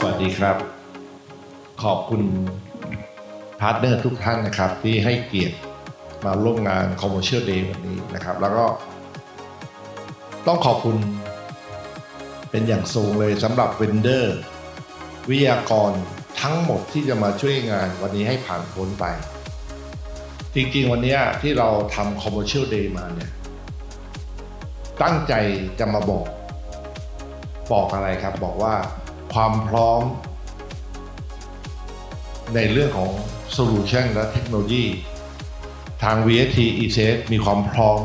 สวัสดีครับ ขอบคุณพาร์ทเนอร์ทุกท่านนะครับ ที่ให้เกียรติมาร่วมงาน Commercial Day วันนี้นะครับ แล้วก็ ต้องขอบคุณ เป็นอย่างสูงเลยสำหรับเวนเดอร์วิทยากรทั้งหมดที่จะมาช่วยงานวันนี้ให้ผ่านพ้นไป จริงๆ วันนี้ที่เราทำ Commercial Day มาเนี่ยตั้งใจจะมาบอก บอกอะไรครับบอกว่า ความพร้อม ในเรื่องของ Solution และเทคโนโลยี ทาง VST e s มีความพร้อม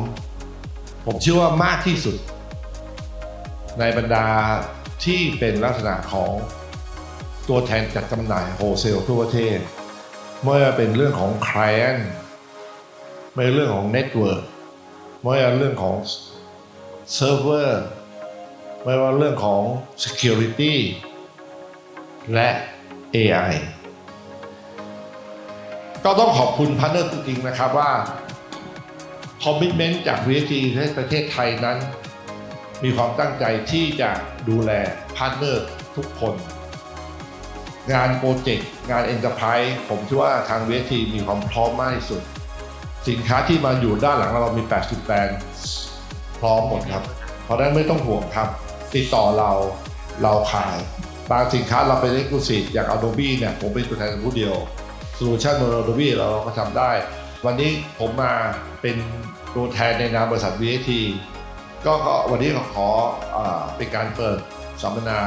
ผมเชื่อว่ามากที่สุด ในบรรดาที่เป็นลักษณะของตัวแทนจัดจำหน่ายโฮเซลทั่วประเทศ เมื่อเป็นเรื่องของ Client ไม่เรื่องของ Network ไม่ว่าเรื่องของ Server ไม่ว่าเรื่องของ Security และ AI ก็ต้องขอบคุณพาร์เนอร์จริงๆนะครับว่าคอมมิชเมนต์จาก VST ในประเทศไทยนั้น มีความตั้งใจที่จะดูแลพาร์เนอร์ทุกคน งานโปรเจกต์งาน Enterprise ผมคิดว่าทาง VST มีความพร้อมมากที่สุด สินค้าที่มาอยู่ด้านหลังเรามี 80 แบรนด์พร้อมหมดครับ เพราะนั้นไม่ต้องห่วงครับ ติดต่อเราเราขาย บางสินค้าเราเป็นเอ็กซ์คลูซีฟอย่าง Adobe เนี่ยผมเป็นตัวแทนผู้เดียวโซลูชันโน Adobe เราก็ทำได้ วันนี้ผมมาเป็นตัวแทนในนามบริษัท VAT ก็ก็วันนี้ขอขออเป็นการเปิดสัมมนา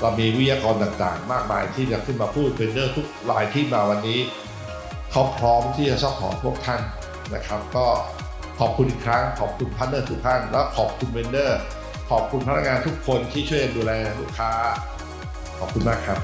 เรามีวิทยากรต่างๆ มากมายที่จะขึ้นมาพูดเป็นเรื่องทุกรายที่มาวันนี้ เขาพร้อมที่จะซัพพอร์ตพวกท่านนะครับ ก็ขอบคุณอีกครั้ง ขอบคุณพาร์ทเนอร์ทุกท่าน และขอบคุณเวนเดอร์ ขอบคุณพนักงานทุกคนที่ช่วยดูแลลูกค้า ขอบคุณมากครับ